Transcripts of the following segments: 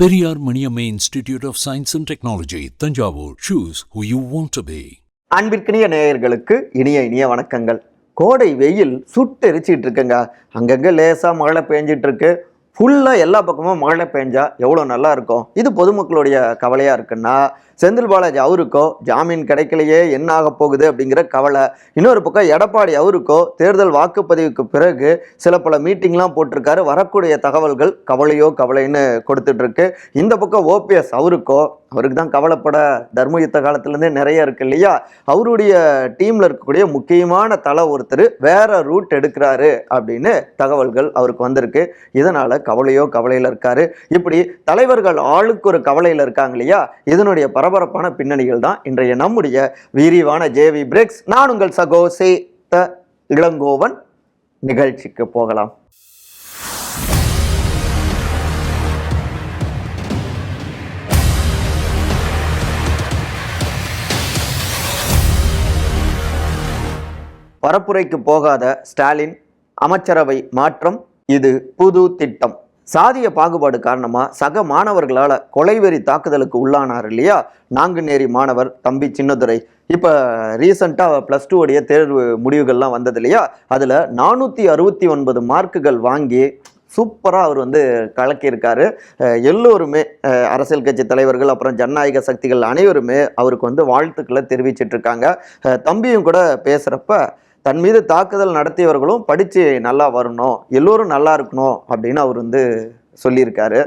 Periyar Maniammai institute of science and technology Thanjavur. Choose who you want to be அன்பிற்கினிய நேயர்களுக்கு இனிய இனிய வணக்கங்கள். கோடை வெயில் சுட்டெரிச்சிட்டு இருக்குங்க. அங்கங்கே லேசாக மழை பெஞ்சிட்டு இருக்கு ஃபுல்லாக எல்லா பக்கமும் மழை பெஞ்சா எவ்வளோ நல்லா இருக்கும். இது பொதுமக்களுடைய கவலையாக இருக்குன்னா செந்தில் பாலாஜி அவருக்கோ ஜாமீன் கிடைக்கலையே என்ன ஆக போகுது அப்படிங்கிற கவலை. இன்னொரு பக்கம் எடப்பாடி அவருக்கோ தேர்தல் வாக்குப்பதிவுக்கு பிறகு சில பல மீட்டிங்லாம் போட்டிருக்காரு. வரக்கூடிய தகவல்கள் கவலையோ கவலைன்னு கொடுத்துட்ருக்கு. இந்த பக்கம் ஓபிஎஸ் அவருக்கோ அவருக்கு தான் கவலைப்பட தர்ம யுத்த காலத்துலேருந்தே நிறைய இருக்கு இல்லையா? அவருடைய டீமில் இருக்கக்கூடிய முக்கியமான தலை ஒருத்தர் வேற ரூட் எடுக்கிறாரு அப்படின்னு தகவல்கள் அவருக்கு வந்திருக்கு. இதனால் கவலையோ கவலையில் இருக்காரு. இப்படி தலைவர்கள் ஆளுக்கு ஒரு கவலையில் இருக்காங்க இல்லையா? இதனுடைய பரபரப்பான பின்னணிகள் தான் இன்றைய நம்முடைய விரிவான ஜேவி பிரேக்ஸ் நான் உங்கள் சகோ த இளங்கோவன். நிகழ்ச்சிக்கு போகலாம். பரப்புரைக்கு போகாத ஸ்டாலின் அமைச்சரவை மாற்றம் இது புது திட்டம். சாதிய பாகுபாடு காரணமாக சக மாணவர்களால் கொலைவெறி தாக்குதலுக்கு உள்ளானார் இல்லையா? நாங்குநேரி மாணவர் தம்பி சின்னதுரை. இப்போ ரீசண்டாக ப்ளஸ் டூ உடைய தேர்வு முடிவுகள்லாம் வந்தது இல்லையா? அதில் நானூற்றி அறுபத்தி ஒன்பது மார்க்குகள் வாங்கி சூப்பராக அவர் வந்து கலக்கியிருக்காரு. எல்லோருமே அரசியல் கட்சி தலைவர்கள் அப்புறம் ஜனநாயக சக்திகள் அனைவருமே அவருக்கு வந்து வாழ்த்துக்களை தெரிவிச்சிட்ருக்காங்க. தம்பியும் கூட பேசுகிறப்ப தன் மீது தாக்குதல் நடத்தியவர்களும் படித்து நல்லா வரணும் எல்லோரும் நல்லா இருக்கணும் அப்படின்னு அவர் வந்து சொல்லியிருக்காரு.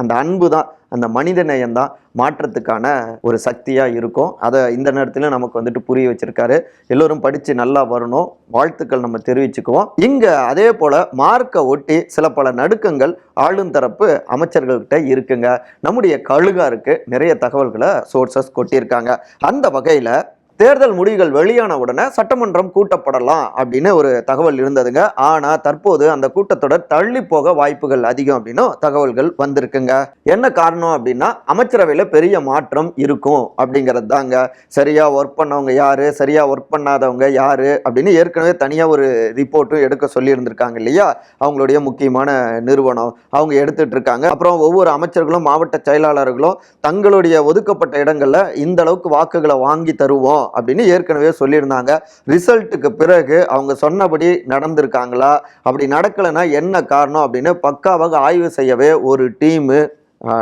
அந்த அன்பு தான் அந்த மனித நேயம் தான் மாற்றத்துக்கான ஒரு சக்தியாக இருக்கும். அதை இந்த நேரத்தில் நமக்கு வந்துட்டு புரிய வச்சிருக்காரு. எல்லோரும் படித்து நல்லா வரணும் வாழ்த்துக்கள் நம்ம தெரிவிச்சுக்குவோம். இங்கே அதே போல் மார்க்கை ஒட்டி சில பல நடுக்கங்கள் ஆளும் தரப்பு அமைச்சர்கள்கிட்ட இருக்குங்க. நம்முடைய கழுகாருக்கு நிறைய தகவல்களை சோர்சஸ் கொட்டியிருக்காங்க. அந்த வகையில் தேர்தல் முடிவுகள் வெளியான உடனே சட்டமன்றம் கூட்டப்படலாம் அப்படின்னு ஒரு தகவல் இருந்ததுங்க. ஆனால் தற்போது அந்த கூட்டத்தொடர் தள்ளி போக வாய்ப்புகள் அதிகம் அப்படின்னு தகவல்கள் வந்திருக்குங்க. என்ன காரணம் அப்படின்னா அமைச்சரவையில் பெரிய மாற்றம் இருக்கும் அப்படிங்கிறது தாங்க சரியாக ஒர்க் பண்ணவங்க யாரு? சரியாக ஒர்க் பண்ணாதவங்க யாரு? அப்படின்னு ஏற்கனவே தனியாக ஒரு ரிப்போர்ட்டும் எடுக்க சொல்லியிருந்திருக்காங்க இல்லையா? அவங்களுடைய முக்கியமான நிறுவனம். அவங்க எடுத்துட்டு இருக்காங்க. அப்புறம் ஒவ்வொரு அமைச்சர்களும் மாவட்ட செயலாளர்களும் தங்களுடைய ஒதுக்கப்பட்ட இடங்களில் இந்த அளவுக்கு வாக்குகளை வாங்கி தருவோம் அப்படின்னு ஏற்கனவே சொல்லியிருந்தாங்க. ரிசல்ட்டுக்கு பிறகு அவங்க சொன்னபடி நடந்திருக்காங்களா? அப்படி நடக்கலைன்னா என்ன காரணம் அப்படின்னு பக்காவாக ஆய்வு செய்யவே ஒரு டீமு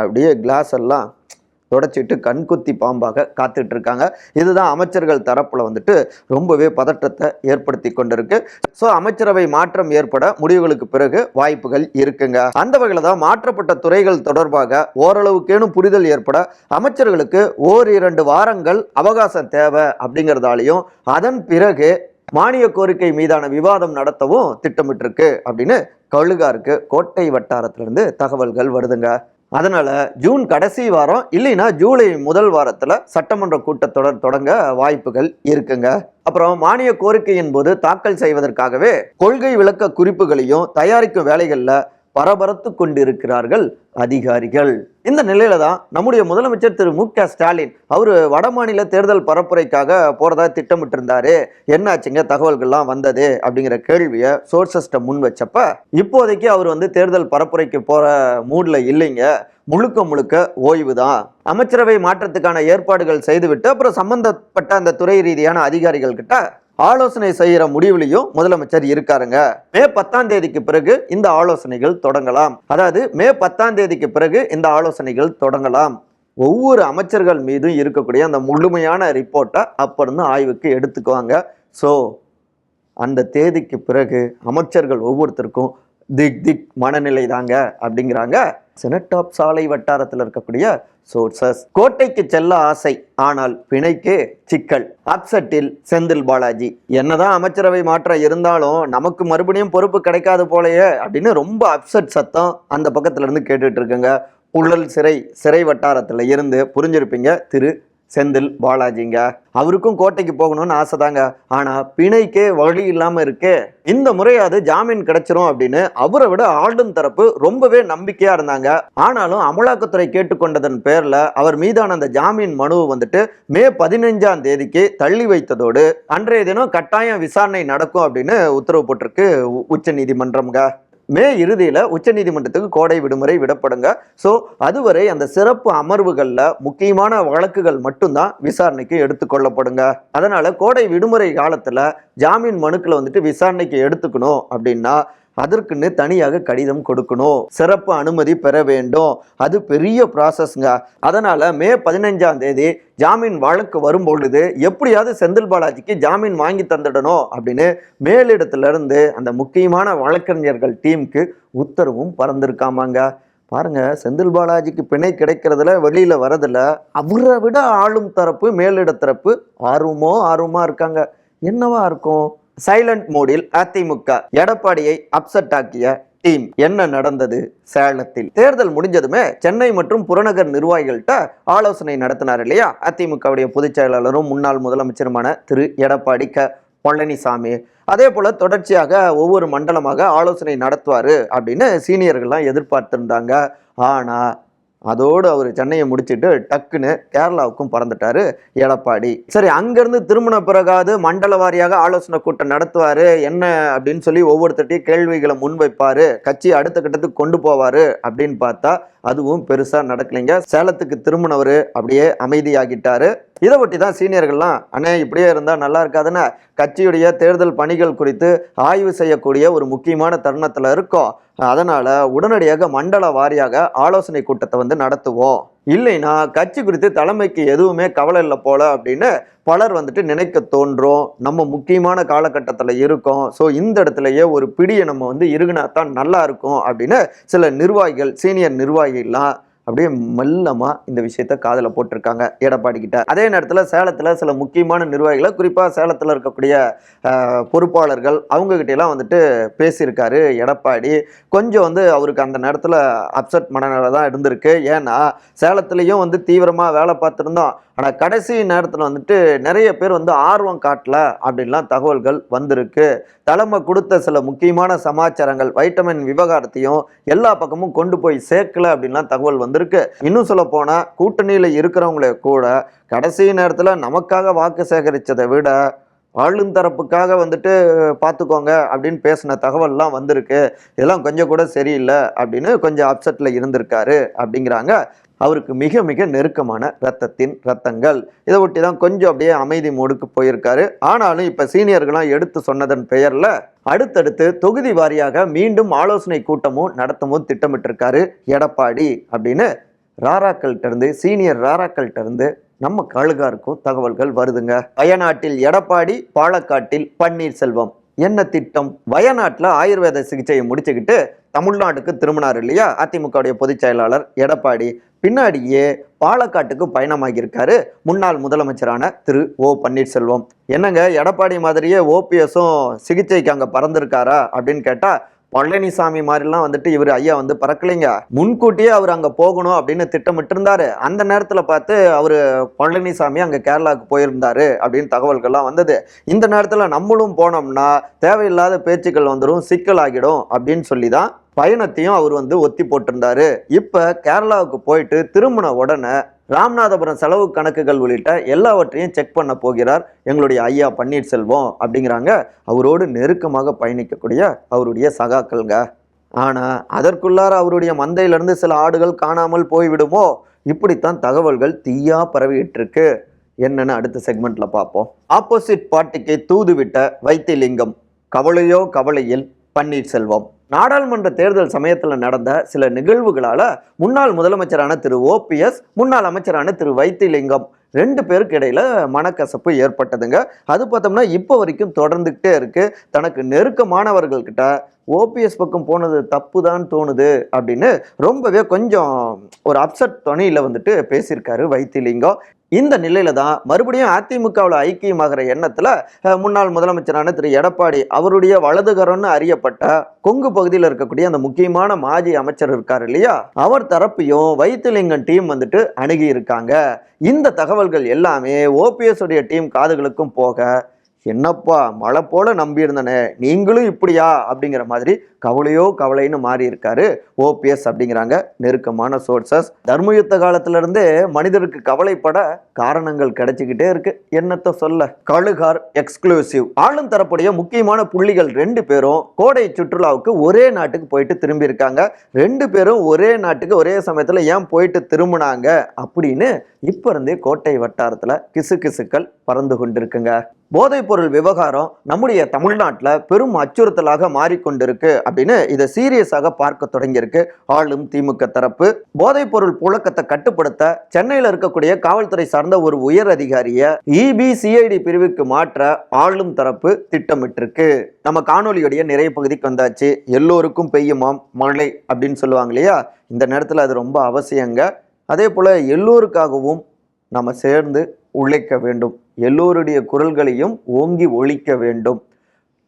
அப்படியே கிளாஸ் எல்லாம் தொடச்சிட்டு கண்குத்தி பாம்பாக காத்துட்டு இருக்காங்க இதுதான் அமைச்சர்கள் தரப்புல வந்துட்டு ரொம்பவே பதற்றத்தை ஏற்படுத்தி கொண்டிருக்கு. ஸோ அமைச்சரவை மாற்றம் ஏற்பட முடிவுகளுக்கு பிறகு வாய்ப்புகள் இருக்குங்க. அந்த வகையில் தான் மாற்றப்பட்ட துறைகள் தொடர்பாக ஓரளவுக்கேனும் புரிதல் ஏற்பட அமைச்சர்களுக்கு ஓரிரண்டு வாரங்கள் அவகாசம் தேவை அப்படிங்கிறதாலையும் அதன் பிறகு மானிய கோரிக்கை மீதான விவாதம் நடத்தவும் திட்டமிட்டிருக்கு அப்படின்னு கழுகாருக்கு கோட்டை வட்டாரத்திலிருந்து தகவல்கள் வருதுங்க. அதனால் ஜூன் கடைசி வாரம் இல்லைன்னா ஜூலை முதல் வாரத்தில் சட்டமன்ற கூட்டத்தொடர் தொடங்க வாய்ப்புகள் இருக்குங்க. அப்புறம் மானிய கோரிக்கையின் போது தாக்கல் செய்வதற்காகவே கொள்கை விளக்க குறிப்புகளையும் தயாரிக்கும் வேலைகளில் பரபரத்து கொண்டிருக்கிறார்கள் அதிகாரிகள். இந்த நிலையில தான் நம்முடைய முதலமைச்சர் திரு மு க ஸ்டாலின் அவர் வடமாநில தேர்தல் பரப்புரைக்காக போறதா திட்டமிட்டிருந்தாரு. என்னாச்சுங்க தகவல்கள்லாம் வந்தது அப்படிங்கிற கேள்வியை சோர்சஸ்ட முன் வச்சப்ப இப்போதைக்கு அவர் வந்து தேர்தல் பரப்புரைக்கு போற மூட்ல இல்லைங்க. முழுக்க முழுக்க ஓய்வு தான். அமைச்சரவை மாற்றத்துக்கான ஏற்பாடுகள் செய்துவிட்டு அப்புறம் சம்பந்தப்பட்ட அந்த துறை ரீதியான அதிகாரிகள் கிட்ட ஆலோசனை செய்யற முடிவுலையும் முதலமைச்சர் இருக்காருங்க. மே பத்தாம் தேதிக்கு பிறகு இந்த ஆலோசனைகள் தொடங்கலாம். அதாவது மே பத்தாம் தேதிக்கு பிறகு இந்த ஆலோசனைகள் தொடங்கலாம். ஒவ்வொரு அமைச்சர்கள் மீதும் இருக்கக்கூடிய அந்த முழுமையான ரிப்போர்ட்டை அப்ப ஆய்வுக்கு எடுத்துக்குவாங்க. ஸோ அந்த தேதிக்கு பிறகு அமைச்சர்கள் ஒவ்வொருத்தருக்கும் திக் திக் மனநிலை தாங்க அப்படிங்கிறாங்க. செனட்டாப் சாலை வட்டாரத்தில் இருக்கக்கூடிய சோர்சஸ். கோட்டைக்கு செல்ல ஆசை ஆனால் பிணைக்கு சிக்கல். அப்செட்டில் செந்தில் பாலாஜி என்னதான் அமைச்சரவை மாற்றம் இருந்தாலும் நமக்கு மறுபடியும் பொறுப்பு கிடைக்காது போலயே அப்படின்னு ரொம்ப அப்செட் சத்தம் அந்த பக்கத்துல இருந்து கேட்டுட்டு இருக்குங்க. புழல் சிறை சிறை வட்டாரத்தில் இருந்து புரிஞ்சிருப்பீங்க திரு. செந்தில் பாலாஜிங்க. அவருக்கும் கோட்டைக்கு போகணும்னு ஆசைதாங்க. ஆனால் பிணைக்கே வழி இல்லாமல் இருக்கே. இந்த முறையாவது ஜாமீன் கிடைச்சிரும் அப்படின்னு அவரை விட ஆளும் தரப்பு ரொம்பவே நம்பிக்கையாக இருந்தாங்க. ஆனாலும் அமலாக்கத்துறை கேட்டுக்கொண்டதன் பேரில் அவர் மீதான அந்த ஜாமீன் மனுவை வந்துட்டு மே பதினைஞ்சாம் தேதிக்கு தள்ளி வைத்ததோடு அன்றைய தினம் கட்டாயம் விசாரணை நடக்கும் அப்படின்னு உத்தரவு போட்டிருக்கு உச்ச நீதிமன்றம்ங்க. மே இறுதியில் உச்சநீதிமன்றத்துக்கு கோடை விடுமுறை விடப்படுங்க. ஸோ அதுவரை அந்த சிறப்பு அமர்வுகளில் முக்கியமான வழக்குகள் மட்டும்தான் விசாரணைக்கு எடுத்துக்கொள்ளப்படுங்க அதனால் கோடை விடுமுறை காலத்தில் ஜாமீன் மனுக்களை வந்துட்டு விசாரணைக்கு எடுத்துக்கணும் அப்படின்னா அதற்குன்னு தனியாக கடிதம் கொடுக்கணும். சிறப்பு அனுமதி பெற வேண்டும். அது பெரிய ப்ராசஸ்ங்க அதனால் மே பதினஞ்சாம் தேதி ஜாமீன் வழக்கு வரும்பொழுது எப்படியாவது செந்தில் பாலாஜிக்கு ஜாமீன் வாங்கி தந்துடணும் அப்படின்னு மேலிடத்துலேருந்து அந்த முக்கியமான வழக்கறிஞர்கள் டீமுக்கு உத்தரவும் பறந்துருக்காமாங்க. பாருங்க செந்தில் பாலாஜிக்கு பிணை கிடைக்கிறதுல வெளியில் வரதில் அவரை விட ஆளும் தரப்பு மேலிட தரப்பு ஆர்வமோ ஆர்வமாக இருக்காங்க. என்னவா இருக்கும்? சைலண்ட் மோடில் அதிமுக எடப்பாடியை அப்செட் ஆக்கிய டீம். என்ன நடந்தது? சேலத்தில். தேர்தல் முடிஞ்சதுமே சென்னை மற்றும் புறநகர் நிர்வாகிகள்கிட்ட ஆலோசனை நடத்தினார் இல்லையா? அதிமுகவுடைய பொதுச் செயலாளரும் முன்னாள் முதலமைச்சருமான திரு. எடப்பாடி க. பழனிசாமி. அதே போல தொடர்ச்சியாக ஒவ்வொரு மண்டலமாக ஆலோசனை நடத்துவார் அப்படின்னு சீனியர்கள்லாம் எதிர்பார்த்துருந்தாங்க. ஆனா அதோடு அவர் சென்னையை முடிச்சுட்டு டக்குன்னு கேரளாவுக்கும் பறந்துட்டார் எடப்பாடி. சரி அங்கேருந்து திரும்பின பிறகாவது மண்டல வாரியாக ஆலோசனை கூட்டம் நடத்துவார் என்ன அப்படின்னு சொல்லி ஒவ்வொருத்தட்டையும் கேள்விகளை முன்வைப்பார் கட்சி அடுத்த கட்டத்துக்கு கொண்டு போவார் அப்படின்னு பார்த்தா அதுவும் பெருசாக நடக்கலைங்க. சேலத்துக்கு திரும்பினவர் அப்படியே அமைதியாகிட்டார். இதை ஒட்டி தான் சீனியர்கள்லாம் அண்ணே இப்படியே இருந்தால் நல்லா இருக்காதுன்னு கட்சியுடைய தேர்தல் பணிகள் குறித்து ஆய்வு செய்யக்கூடிய ஒரு முக்கியமான தருணத்தில் இருக்கோம். அதனால் உடனடியாக மண்டல வாரியாக ஆலோசனை கூட்டத்தை வந்து நடத்துவோம். இல்லைன்னா கட்சி குறித்து தலைமைக்கு எதுவுமே கவலை இல்லை போல அப்படின்னு பலர் வந்துட்டு நினைக்க தோன்றும். நம்ம முக்கியமான காலகட்டத்தில் இருக்கோம். ஸோ இந்த இடத்துலயே ஒரு பிடியை நம்ம வந்து இருகுனா தான் நல்லா இருக்கும் அப்படின்னு சில நிர்வாகிகள் சீனியர் நிர்வாகிகள்லாம் அப்படியே மெல்லமா இந்த விஷயத்த காதில் போட்டிருக்காங்க. எடப்பாடி கிட்ட. அதே நேரத்தில் சேலத்தில் சில முக்கியமான நிர்வாகிகளை குறிப்பாக சேலத்தில் இருக்கக்கூடிய பொறுப்பாளர்கள் அவங்கக்கிட்டலாம் வந்துட்டு பேசியிருக்காரு எடப்பாடி. கொஞ்சம் வந்து அவருக்கு அந்த நேரத்தில் அப்செட் மனநிலை தான் இருந்திருக்கு. ஏன்னா சேலத்துலேயும் வந்து தீவிரமாக வேலை பார்த்துருந்தோம். ஆனால் கடைசி நேரத்தில் வந்துட்டு நிறைய பேர் வந்து ஆர்வம் காட்டல அப்படின்லாம் தகவல்கள் வந்திருக்கு. தலைமை கொடுத்த சில முக்கியமான சமாச்சாரங்கள் வைட்டமின் விவகாரத்தையும் எல்லா பக்கமும் கொண்டு போய் சேர்க்கல அப்படின்லாம் தகவல் வந்து வந்திருக்கு. இன்னும் சொல்ல போனா கூட்டணியில இருக்கிறவங்களே கூட கடைசி நேரத்துல நமக்காக வாக்கு சேகரித்ததை விட ஆளுந்தரப்புக்காக வந்துட்டு பார்த்துக்கோங்க அப்படின்னு பேசின தகவல்லாம் வந்திருக்கு. இதெல்லாம் கொஞ்சம் கூட சரியில்லை அப்படின்னு கொஞ்சம் அப்செட்டில் இருந்திருக்காரு அப்படிங்கிறாங்க அவருக்கு மிக மிக நெருக்கமான ரத்தத்தின் ரத்தங்கள் இதை ஒட்டி தான் கொஞ்சம் அப்படியே அமைதி மூடுக்கு போயிருக்காரு. ஆனாலும் இப்போ சீனியர்கள்லாம் எடுத்து சொன்னதன் பெயரில் அடுத்தடுத்து தொகுதி வாரியாக மீண்டும் ஆலோசனை கூட்டமும் நடத்தவும் திட்டமிட்டிருக்காரு எடப்பாடி அப்படின்னு. ராராக்கள்கிட்ட இருந்து சீனியர் ராராக்கள்கிட்ட இருந்து நம்ம கழுகாருக்கும் தகவல்கள் வருதுங்க. வயநாட்டில் எடப்பாடி பாலக்காட்டில் பன்னீர்செல்வம். என்ன திட்டம்? வயநாட்டில் ஆயுர்வேத சிகிச்சையை முடிச்சுக்கிட்டு தமிழ்நாட்டுக்கு திரும்பினார் இல்லையா? அதிமுகவுடைய பொதுச் செயலாளர் எடப்பாடி. பின்னாடியே பாலக்காட்டுக்கு பயணமாகியிருக்காரு முன்னாள் முதலமைச்சரான திரு ஓ பன்னீர்செல்வம். என்னங்க எடப்பாடி மாதிரியே ஓபிஎஸும் சிகிச்சைக்கு அங்கே பறந்துருக்காரா அப்படின்னு கேட்டால் பழனிசாமி மாதிரிலாம் வந்துட்டு இவர் ஐயா வந்து பறக்கலைங்க. முன்கூட்டியே அவர் அங்கே போகணும் அப்படின்னு திட்டமிட்டு இருந்தாரு அந்த நேரத்தில் பார்த்து அவர் பழனிசாமி அங்கே கேரளாவுக்கு போயிருந்தாரு அப்படின்னு தகவல்கள்லாம் வந்தது. இந்த நேரத்தில் நம்மளும் போனோம்னா தேவையில்லாத பேச்சுக்கள் வந்துடும் சிக்கலாகிடும் அப்படின்னு சொல்லி தான் பயணத்தையும் அவர் வந்து ஒத்தி போட்டிருந்தாரு. இப்போ கேரளாவுக்கு போயிட்டு திரும்பின உடனே ராமநாதபுரம் செலவு கணக்குகள் உள்ளிட்ட எல்லாவற்றையும் செக் பண்ண போகிறார். எங்களுடைய ஐயா பன்னீர்செல்வம் அப்படிங்கிறாங்க. அவரோடு நெருக்கமாக பயணிக்கக்கூடிய அவருடைய சகாக்கள்ங்க. ஆனால் அதற்குள்ளார அவருடைய மந்தையிலிருந்து சில ஆடுகள் காணாமல் போய்விடுமோ? இப்படித்தான் தகவல்கள் தீயா பரவிட்டு இருக்கு என்னன்னு அடுத்த செக்மெண்ட்ல பார்ப்போம். ஆப்போசிட் பார்ட்டிக்கு தூதுவிட்ட வைத்திலிங்கம். கவலையோ கவலையில் பன்னீர்செல்வம். நாடாளுமன்ற தேர்தல் சமயத்தில் நடந்த சில நிகழ்வுகளால் முன்னாள் முதலமைச்சரான திரு ஓபிஎஸ் முன்னாள் அமைச்சரான திரு வைத்திலிங்கம் ரெண்டு பேருக்கு இடையில மனக்கசப்பு ஏற்பட்டதுங்க. அது பார்த்தோம்னா இப்போ வரைக்கும் தொடர்ந்துக்கிட்டே இருக்கு. தனக்கு நெருக்கமானவர்கள்கிட்ட ஓபிஎஸ் பக்கம் போனது தப்பு தான் தோணுது அப்படின்னு ரொம்பவே கொஞ்சம் ஒரு அப்செட் துணையில் வந்துட்டு பேசியிருக்காரு வைத்திலிங்கம். இந்த நிலையில தான் மறுபடியும் அதிமுகவில் ஐக்கியமாகிற எண்ணத்துல முன்னாள் முதலமைச்சரான திரு. எடப்பாடி அவருடைய வலதுகரம்னு அறியப்பட்ட கொங்கு பகுதியில் இருக்கக்கூடிய அந்த முக்கியமான மாஜி அமைச்சர் இருக்கார் இல்லையா? அவர் தரப்பையும் வைத்திலிங்கம் டீம் வந்துட்டு அணுகி இருக்காங்க இந்த தகவல்கள் எல்லாமே ஓபிஎஸ் உடைய டீம் காதுகளுக்கும் போக என்னப்பா மழை போல நம்பியிருந்தனே நீங்களும் இப்படியா? அப்படிங்கிற மாதிரி கவலையோ கவலைன்னு மாறி இருக்காரு. ஓபிஎஸ் அப்படிங்கிறாங்க. நெருக்கமான சோர்சஸ். தர்மயுத்த காலத்திலிருந்தே மனிதருக்கு கவலைப்பட காரணங்கள் கிடைச்சிக்கிட்டே இருக்கு. என்னத்தை சொல்ல? கழுகார் எக்ஸ்க்ளூசிவ். ஆளும் தரப்புடைய முக்கியமான புள்ளிகள் ரெண்டு பேரும் கோடை சுற்றுலாவுக்கு ஒரே நாட்டுக்கு போயிட்டு திரும்பி இருக்காங்க ரெண்டு பேரும் ஒரே நாட்டுக்கு ஒரே சமயத்தில் ஏன் போயிட்டு திரும்பினாங்க? அப்படின்னு இப்போ இருந்தே கோட்டை வட்டாரத்தில் கிசு கிசுக்கள் பறந்து கொண்டிருக்குங்க. போதைப்பொருள் விவகாரம் நம்முடைய தமிழ்நாட்டில் பெரும் அச்சுறுத்தலாக மாறிக்கொண்டிருக்கு அப்படின்னு இதை சீரியஸாக பார்க்க தொடங்கியிருக்கு. ஆளும் திமுக தரப்பு. போதைப்பொருள் புழக்கத்தை கட்டுப்படுத்த சென்னையில் இருக்கக்கூடிய காவல்துறை சார்ந்த ஒரு உயர் அதிகாரியை இபி சிஐடி பிரிவுக்கு மாற்ற ஆளும் தரப்பு திட்டமிட்டிருக்கு. நம்ம காணொலியுடைய நிறைய பகுதிக்கு வந்தாச்சு. எல்லோருக்கும் பெய்யுமாம் மழை அப்படின்னு சொல்லுவாங்க இல்லையா? இந்த நேரத்தில் அது ரொம்ப அவசியங்க. அதே போல் எல்லோருக்காகவும் நம்ம சேர்ந்து உழைக்க வேண்டும். எல்லோருடைய குரல்களையும் ஓங்கி ஒழிக்க வேண்டும்.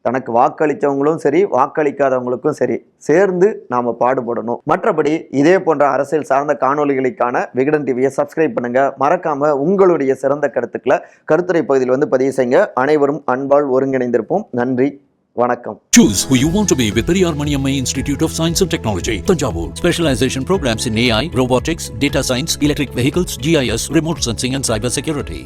தனக்கு வாக்களித்தவங்களும் சரி வாக்களிக்காதவங்களுக்கும் சரி சேர்ந்து நாம் பாடுபடணும். மற்றபடி இதே போன்ற அரசியல் சார்ந்த காணொளிகளுக்கான விகடன் டிவியை சப்ஸ்கிரைப் பண்ணுங்க. மறக்காம உங்களுடைய சிறந்த கருத்துக்களை கருத்துரை பகுதியில் வந்து பதிவு செய்யுங்க. அனைவரும் அன்பால் ஒருங்கிணைந்திருப்போம். நன்றி வணக்கம். Choose who you want to be with Periyar Maniamma Institute of Science and Technology, Tanjavur. Specialization programs in AI, robotics, data science, electric vehicles, GIS, remote sensing and security